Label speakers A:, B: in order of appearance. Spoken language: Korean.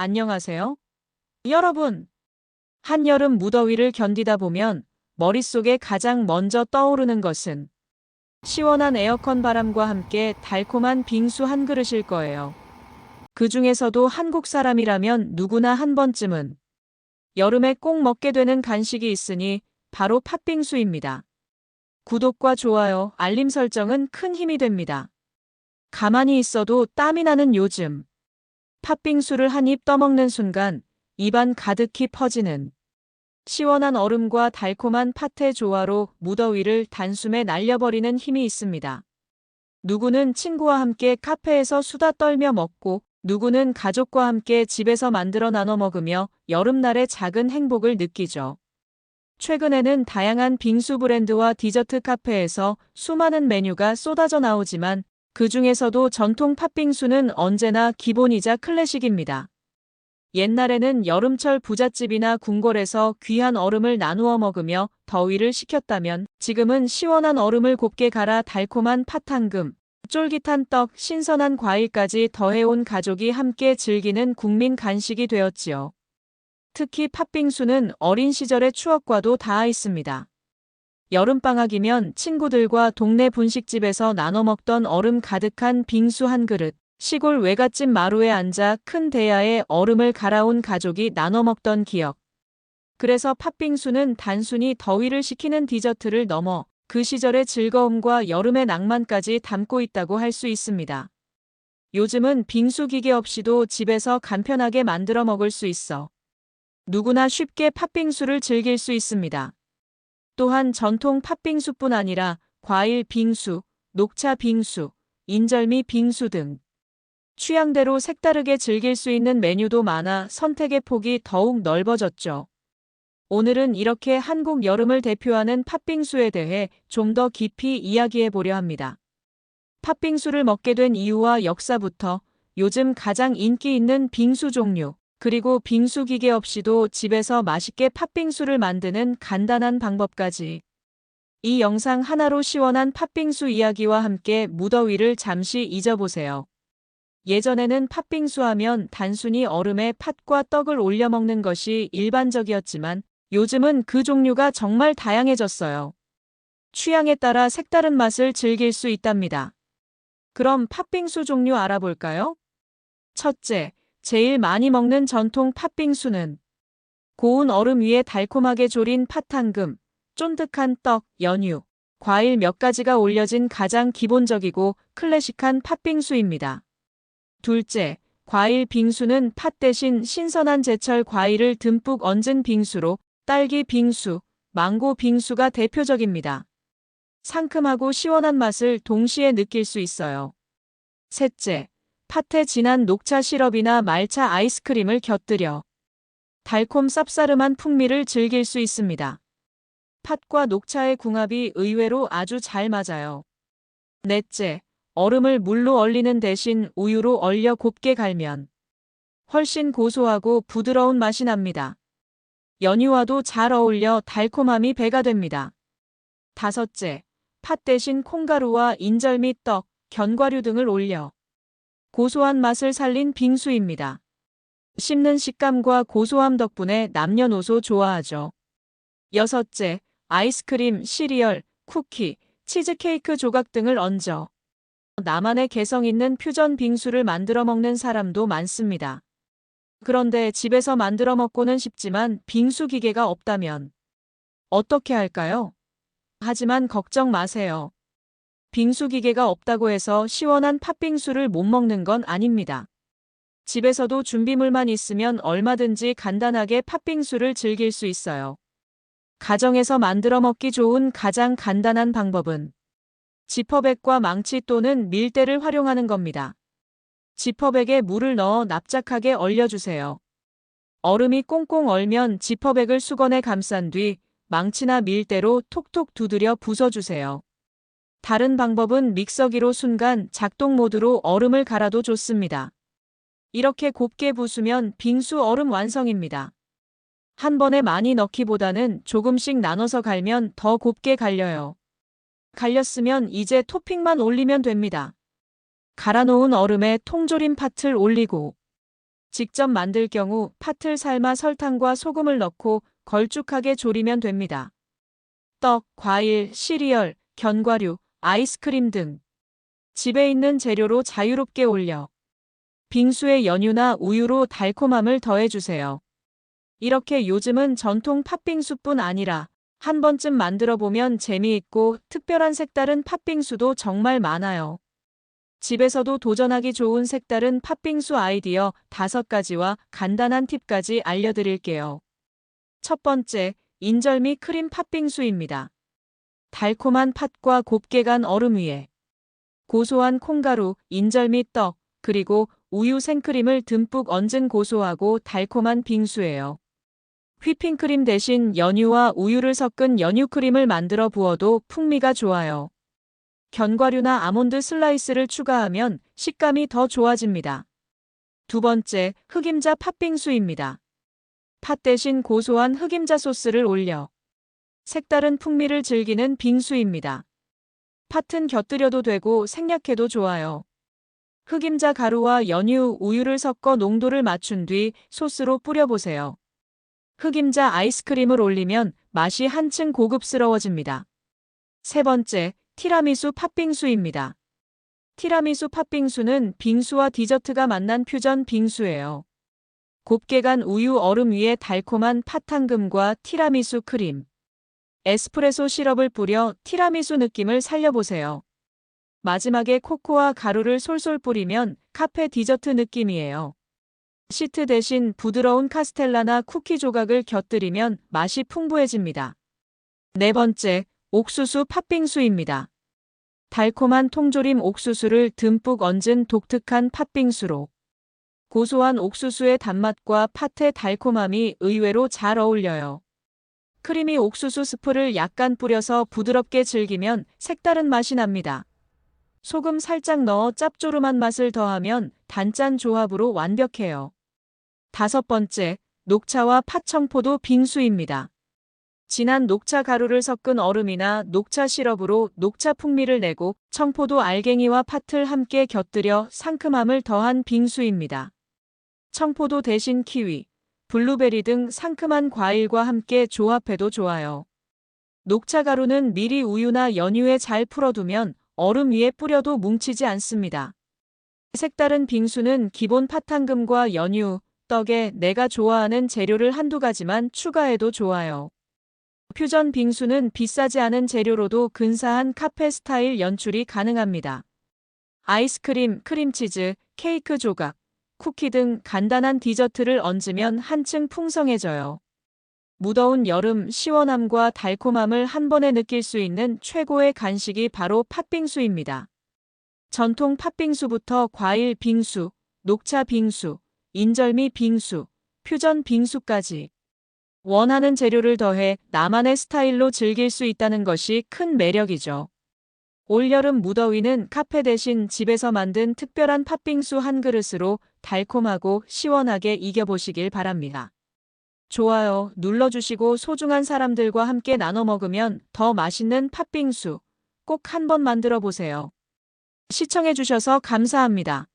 A: 안녕하세요. 여러분, 한여름 무더위를 견디다 보면 머릿속에 가장 먼저 떠오르는 것은 시원한 에어컨 바람과 함께 달콤한 빙수 한 그릇일 거예요. 그 중에서도 한국 사람이라면 누구나 한 번쯤은 여름에 꼭 먹게 되는 간식이 있으니 바로 팥빙수입니다. 구독과 좋아요, 알림 설정은 큰 힘이 됩니다. 가만히 있어도 땀이 나는 요즘. 팥빙수를 한 입 떠먹는 순간 입안 가득히 퍼지는 시원한 얼음과 달콤한 팥의 조화로 무더위를 단숨에 날려버리는 힘이 있습니다. 누구는 친구와 함께 카페에서 수다 떨며 먹고 누구는 가족과 함께 집에서 만들어 나눠 먹으며 여름날의 작은 행복을 느끼죠. 최근에는 다양한 빙수 브랜드와 디저트 카페에서 수많은 메뉴가 쏟아져 나오지만 그 중에서도 전통 팥빙수는 언제나 기본이자 클래식입니다. 옛날에는 여름철 부잣집이나 궁궐에서 귀한 얼음을 나누어 먹으며 더위를 식혔다면 지금은 시원한 얼음을 곱게 갈아 달콤한 팥탕금, 쫄깃한 떡, 신선한 과일까지 더해온 가족이 함께 즐기는 국민 간식이 되었지요. 특히 팥빙수는 어린 시절의 추억과도 닿아 있습니다. 여름방학이면 친구들과 동네 분식집에서 나눠 먹던 얼음 가득한 빙수 한 그릇, 시골 외갓집 마루에 앉아 큰 대야에 얼음을 갈아온 가족이 나눠 먹던 기억. 그래서 팥빙수는 단순히 더위를 식히는 디저트를 넘어 그 시절의 즐거움과 여름의 낭만까지 담고 있다고 할 수 있습니다. 요즘은 빙수 기계 없이도 집에서 간편하게 만들어 먹을 수 있어 누구나 쉽게 팥빙수를 즐길 수 있습니다. 또한 전통 팥빙수뿐 아니라 과일 빙수, 녹차 빙수, 인절미 빙수 등 취향대로 색다르게 즐길 수 있는 메뉴도 많아 선택의 폭이 더욱 넓어졌죠. 오늘은 이렇게 한국 여름을 대표하는 팥빙수에 대해 좀 더 깊이 이야기해 보려 합니다. 팥빙수를 먹게 된 이유와 역사부터 요즘 가장 인기 있는 빙수 종류, 그리고 빙수 기계 없이도 집에서 맛있게 팥빙수를 만드는 간단한 방법까지. 이 영상 하나로 시원한 팥빙수 이야기와 함께 무더위를 잠시 잊어보세요. 예전에는 팥빙수 하면 단순히 얼음에 팥과 떡을 올려 먹는 것이 일반적이었지만 요즘은 그 종류가 정말 다양해졌어요. 취향에 따라 색다른 맛을 즐길 수 있답니다. 그럼 팥빙수 종류 알아볼까요? 첫째, 제일 많이 먹는 전통 팥빙수는 고운 얼음 위에 달콤하게 졸인 팥탕금, 쫀득한 떡, 연유, 과일 몇 가지가 올려진 가장 기본적이고 클래식한 팥빙수입니다. 둘째, 과일 빙수는 팥 대신 신선한 제철 과일을 듬뿍 얹은 빙수로 딸기 빙수, 망고 빙수가 대표적입니다. 상큼하고 시원한 맛을 동시에 느낄 수 있어요. 셋째, 팥에 진한 녹차 시럽이나 말차 아이스크림을 곁들여 달콤 쌉싸름한 풍미를 즐길 수 있습니다. 팥과 녹차의 궁합이 의외로 아주 잘 맞아요. 넷째, 얼음을 물로 얼리는 대신 우유로 얼려 곱게 갈면 훨씬 고소하고 부드러운 맛이 납니다. 연유와도 잘 어울려 달콤함이 배가 됩니다. 다섯째, 팥 대신 콩가루와 인절미 떡, 견과류 등을 올려 고소한 맛을 살린 빙수입니다. 씹는 식감과 고소함 덕분에 남녀노소 좋아하죠. 여섯째, 아이스크림, 시리얼, 쿠키, 치즈케이크 조각 등을 얹어 나만의 개성 있는 퓨전 빙수를 만들어 먹는 사람도 많습니다. 그런데 집에서 만들어 먹고는 싶지만 빙수 기계가 없다면 어떻게 할까요? 하지만 걱정 마세요. 빙수 기계가 없다고 해서 시원한 팥빙수를 못 먹는 건 아닙니다. 집에서도 준비물만 있으면 얼마든지 간단하게 팥빙수를 즐길 수 있어요. 가정에서 만들어 먹기 좋은 가장 간단한 방법은 지퍼백과 망치 또는 밀대를 활용하는 겁니다. 지퍼백에 물을 넣어 납작하게 얼려주세요. 얼음이 꽁꽁 얼면 지퍼백을 수건에 감싼 뒤 망치나 밀대로 톡톡 두드려 부숴주세요. 다른 방법은 믹서기로 순간 작동 모드로 얼음을 갈아도 좋습니다. 이렇게 곱게 부수면 빙수 얼음 완성입니다. 한 번에 많이 넣기보다는 조금씩 나눠서 갈면 더 곱게 갈려요. 갈렸으면 이제 토핑만 올리면 됩니다. 갈아놓은 얼음에 통조림 팥을 올리고 직접 만들 경우 팥을 삶아 설탕과 소금을 넣고 걸쭉하게 졸이면 됩니다. 떡, 과일, 시리얼, 견과류, 아이스크림 등 집에 있는 재료로 자유롭게 올려 빙수에 연유나 우유로 달콤함을 더해주세요. 이렇게 요즘은 전통 팥빙수뿐 아니라 한 번쯤 만들어 보면 재미있고 특별한 색다른 팥빙수도 정말 많아요. 집에서도 도전하기 좋은 색다른 팥빙수 아이디어 5가지와 간단한 팁까지 알려드릴게요. 첫 번째, 인절미 크림 팥빙수입니다. 달콤한 팥과 곱게 간 얼음 위에 고소한 콩가루, 인절 미 떡, 그리고 우유 생크림을 듬뿍 얹은 고소하고 달콤한 빙수예요. 휘핑크림 대신 연유와 우유를 섞은 연유크림을 만들어 부어도 풍미가 좋아요. 견과류나 아몬드 슬라이스를 추가하면 식감이 더 좋아집니다. 두 번째, 흑임자 팥빙수입니다. 팥 대신 고소한 흑임자 소스를 올려 색다른 풍미를 즐기는 빙수입니다. 팥은 곁들여도 되고 생략해도 좋아요. 흑임자 가루와 연유, 우유를 섞어 농도를 맞춘 뒤 소스로 뿌려보세요. 흑임자 아이스크림을 올리면 맛이 한층 고급스러워집니다. 세 번째, 티라미수 팥빙수입니다. 티라미수 팥빙수는 빙수와 디저트가 만난 퓨전 빙수예요. 곱게 간 우유 얼음 위에 달콤한 팥 탕금과 티라미수 크림, 에스프레소 시럽을 뿌려 티라미수 느낌을 살려보세요. 마지막에 코코아 가루를 솔솔 뿌리면 카페 디저트 느낌이에요. 시트 대신 부드러운 카스텔라나 쿠키 조각을 곁들이면 맛이 풍부해집니다. 네 번째, 옥수수 팥빙수입니다. 달콤한 통조림 옥수수를 듬뿍 얹은 독특한 팥빙수로 고소한 옥수수의 단맛과 팥의 달콤함이 의외로 잘 어울려요. 크리미 옥수수 스프를 약간 뿌려서 부드럽게 즐기면 색다른 맛이 납니다. 소금 살짝 넣어 짭조름한 맛을 더하면 단짠 조합으로 완벽해요. 다섯 번째, 녹차와 팥청포도 빙수입니다. 진한 녹차 가루를 섞은 얼음이나 녹차 시럽으로 녹차 풍미를 내고 청포도 알갱이와 팥을 함께 곁들여 상큼함을 더한 빙수입니다. 청포도 대신 키위, 블루베리 등 상큼한 과일과 함께 조합해도 좋아요. 녹차 가루는 미리 우유나 연유에 잘 풀어두면 얼음 위에 뿌려도 뭉치지 않습니다. 색다른 빙수는 기본 팥탕금과 연유, 떡에 내가 좋아하는 재료를 한두 가지만 추가해도 좋아요. 퓨전 빙수는 비싸지 않은 재료로도 근사한 카페 스타일 연출이 가능합니다. 아이스크림, 크림치즈, 케이크 조각, 쿠키 등 간단한 디저트를 얹으면 한층 풍성해져요. 무더운 여름 시원함과 달콤함을 한 번에 느낄 수 있는 최고의 간식이 바로 팥빙수입니다. 전통 팥빙수부터 과일 빙수, 녹차 빙수, 인절미 빙수, 퓨전 빙수까지 원하는 재료를 더해 나만의 스타일로 즐길 수 있다는 것이 큰 매력이죠. 올여름 무더위는 카페 대신 집에서 만든 특별한 팥빙수 한 그릇으로 달콤하고 시원하게 이겨보시길 바랍니다. 좋아요 눌러주시고 소중한 사람들과 함께 나눠 먹으면 더 맛있는 팥빙수 꼭 한번 만들어 보세요. 시청해주셔서 감사합니다.